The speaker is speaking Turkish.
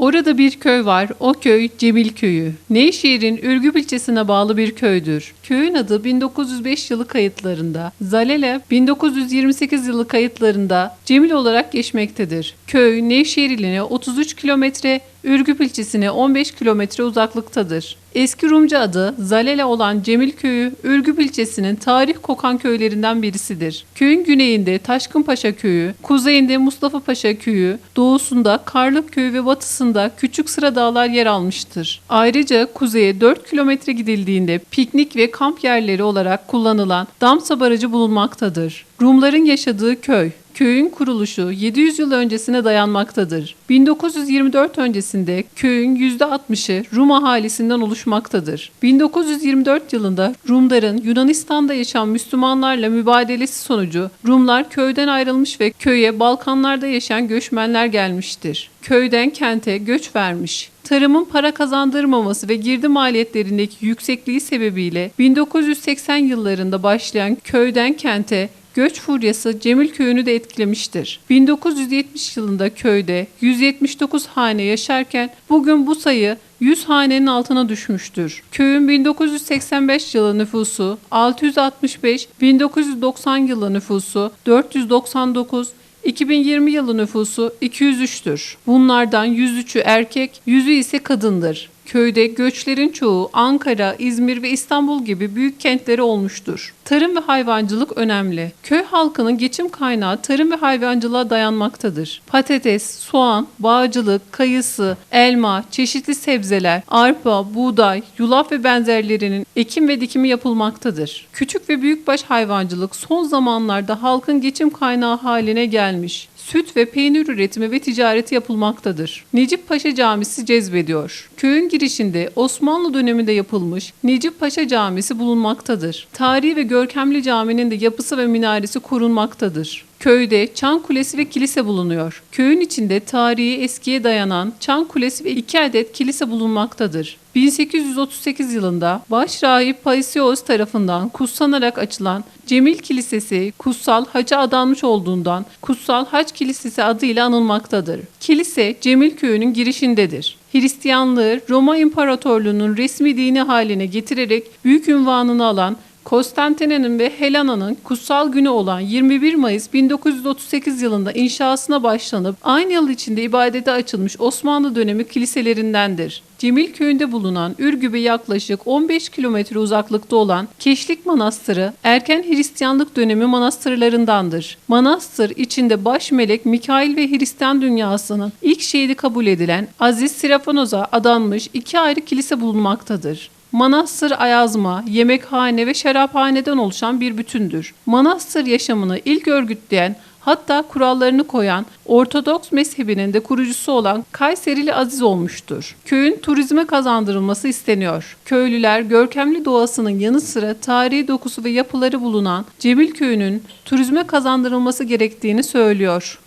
Orada bir köy var. O köy Cemil Köyü. Nevşehir'in Ürgüp ilçesine bağlı bir köydür. Köyün adı 1905 yılı kayıtlarında, Zalele 1928 yılı kayıtlarında Cemil olarak geçmektedir. Köy Nevşehir iline 33 kilometre, Ürgüp ilçesine 15 kilometre uzaklıktadır. Eski Rumca adı Zalele olan Cemil Köyü, Ürgüp ilçesinin tarih kokan köylerinden birisidir. Köyün güneyinde Taşkınpaşa Köyü, kuzeyinde Mustafa Paşa Köyü, doğusunda Karlık Köyü ve batısında Küçük Sıra Dağlar yer almıştır. Ayrıca kuzeye 4 kilometre gidildiğinde piknik ve kamp yerleri olarak kullanılan Damsa Barajı bulunmaktadır. Rumların yaşadığı köy, Köyün kuruluşu 700 yıl öncesine dayanmaktadır. 1924 öncesinde köyün %60'ı Rum ahalisinden oluşmaktadır. 1924 yılında Rumların Yunanistan'da yaşayan Müslümanlarla mübadelesi sonucu Rumlar köyden ayrılmış ve köye Balkanlarda yaşayan göçmenler gelmiştir. Köyden kente göç vermiş. Tarımın para kazandırmaması ve girdi maliyetlerindeki yüksekliği sebebiyle 1980 yıllarında başlayan köyden kente Göç furyası Cemil köyünü de etkilemiştir. 1970 yılında köyde 179 hane yaşarken bugün bu sayı 100 hanenin altına düşmüştür. Köyün 1985 yılı nüfusu 665, 1990 yılı nüfusu 499, 2020 yılı nüfusu 203'tür. Bunlardan 103'ü erkek, 100'ü ise kadındır. Köyde göçlerin çoğu Ankara, İzmir ve İstanbul gibi büyük kentleri olmuştur. Tarım ve hayvancılık önemli. Köy halkının geçim kaynağı tarım ve hayvancılığa dayanmaktadır. Patates, soğan, bağcılık, kayısı, elma, çeşitli sebzeler, arpa, buğday, yulaf ve benzerlerinin ekim ve dikimi yapılmaktadır. Küçük ve büyükbaş hayvancılık son zamanlarda halkın geçim kaynağı haline gelmiş süt ve peynir üretimi ve ticareti yapılmaktadır. Necip Paşa Camisi cezbediyor. Köyün girişinde Osmanlı döneminde yapılmış Necip Paşa Camisi bulunmaktadır. Tarihi ve görkemli caminin de yapısı ve minaresi korunmaktadır. Köyde Çan Kulesi ve kilise bulunuyor. Köyün içinde tarihi eskiye dayanan Çan Kulesi ve iki adet kilise bulunmaktadır. 1838 yılında Başrahip Paisios tarafından kutsanarak açılan Cemil Kilisesi kutsal haca adanmış olduğundan Kutsal Hac Kilisesi adıyla anılmaktadır. Kilise Cemil köyünün girişindedir. Hristiyanlığı Roma İmparatorluğu'nun resmi dini haline getirerek büyük ünvanını alan Konstantine'nin ve Helena'nın kutsal günü olan 21 Mayıs 1938 yılında inşasına başlanıp aynı yıl içinde ibadete açılmış Osmanlı dönemi kiliselerindendir. Cemil köyünde bulunan Ürgüp'e yaklaşık 15 kilometre uzaklıkta olan Keşlik Manastırı erken Hristiyanlık dönemi manastırlarındandır. Manastır içinde baş melek Mikail ve Hristiyan dünyasının ilk şehidi kabul edilen Aziz Sirafanoz'a adanmış iki ayrı kilise bulunmaktadır. Manastır ayazma, yemekhane ve şaraphaneden oluşan bir bütündür. Manastır yaşamını ilk örgütleyen hatta kurallarını koyan Ortodoks mezhebinin de kurucusu olan Kayserili Aziz olmuştur. Köyün turizme kazandırılması isteniyor. Köylüler görkemli doğasının yanı sıra tarihi dokusu ve yapıları bulunan Cemil Köyü'nün turizme kazandırılması gerektiğini söylüyor.